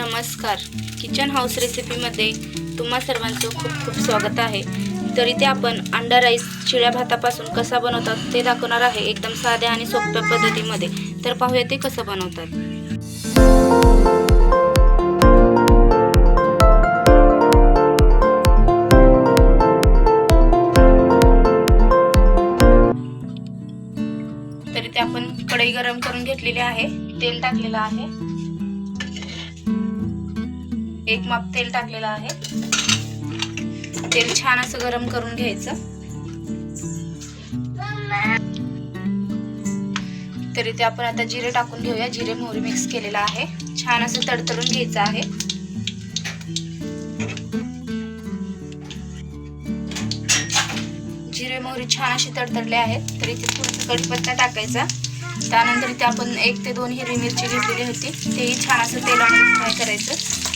नमस्कार. Kitchen house रेसिपीमध्ये तुम्हा सर्वांचं खूप खूप स्वागत आहे. तर इथे आपण अंडा राईस शिळ्या भातापासून कसा बनवतात ते दाखवणार आहे एकदम साध्या आणि सोप्या पद्धतीमध्ये. तर पाहूया ते कसं बनवतात. तरी ते आपण कढई गरम करून घेतलेली आहे. तेल टाकलेलं आहे. एक माप तेल टाकलेलं आहे. तेल छान असं गरम करून घ्यायचं. तरी ते आपण आता जिरे टाकून घेऊया. जिरे मोहरी मिक्स केलेला आहे. छान असं तडतडून घ्यायचं आहे. जिरे मोहरी छान अशी तडतडले आहेत. तरी ते थोडंसं कढीपत्ता टाकायचा. त्यानंतर इथे आपण एक ते दोन हिरवी मिरची घेतलेली होती. तेही छान असं तेलामध्ये फ्राय करायचं.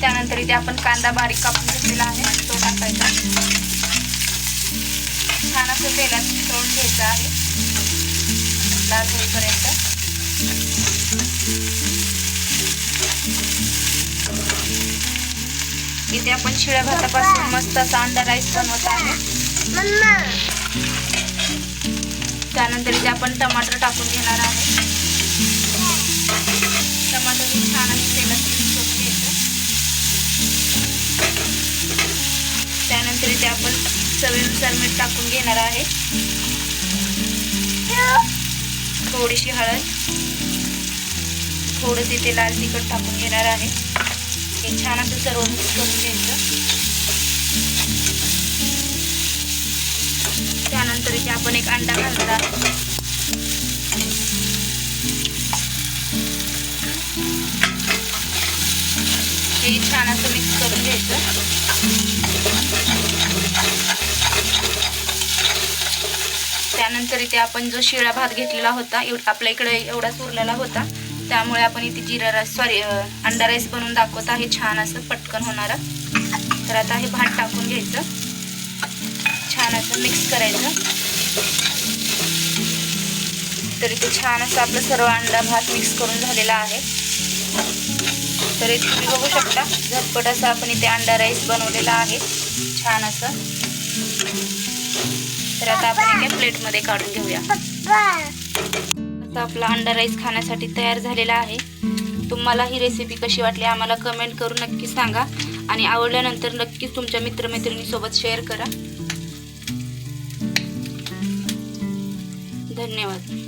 त्यानंतर इथे आपण कांदा बारीक कापून घेतलेला आहे तो टाकायचा. छान असं तेलात तळून घ्यायचं आहे. लाल होईपर्यंत. इथे आपण शिळ्या भातापासून मस्त असा अंडा राईस बनवत आहे. त्यानंतर इथे आपण टमाटर टाकून घेणार आहे टमाटर छान आणि तेलात मिक्स करून घ्यायचं. त्यानंतर इथे आपण चवीनुसार मीठ टाकून घेणार आहे. थोडीशी हळद. थोडं तिथे लाल तिखट टाकून घेणार आहे. हे छान असं सर्व मिक्स करून घ्यायचं. नंतर इथे आपण एक अंडा घालतात हे छान असं मिक्स करून घ्यायचं. त्यानंतर इथे आपण जो शिळा भात घेतलेला होता एव आपल्या इकडे एवढाच उरलेला होता. त्यामुळे आपण इथे जिरा राईस सॉरी अंडा राईस बनवून दाखवत आहे. छान असं पटकन होणारं. तर आता हे भात टाकून घ्यायचं. छान असं मिक्स करायचं. तर इथे छान असं आपलं सर्व अंडा भात मिक्स करून झालेला आहे. तर इथे तुम्ही बघू शकता झटपट असं आपण इथे अंडा राईस बनवलेला आहे. छान असं. तर आता आपण एका प्लेटमध्ये काढून घेऊया. आता आपला अंडा राईस खाण्यासाठी तयार झालेला आहे. तुम्हाला ही रेसिपी कशी वाटली आम्हाला कमेंट करून नक्की सांगा. आणि आवडल्यानंतर नक्कीच तुमच्या मित्रमैत्रिणीसोबत शेअर करा. धन्यवाद.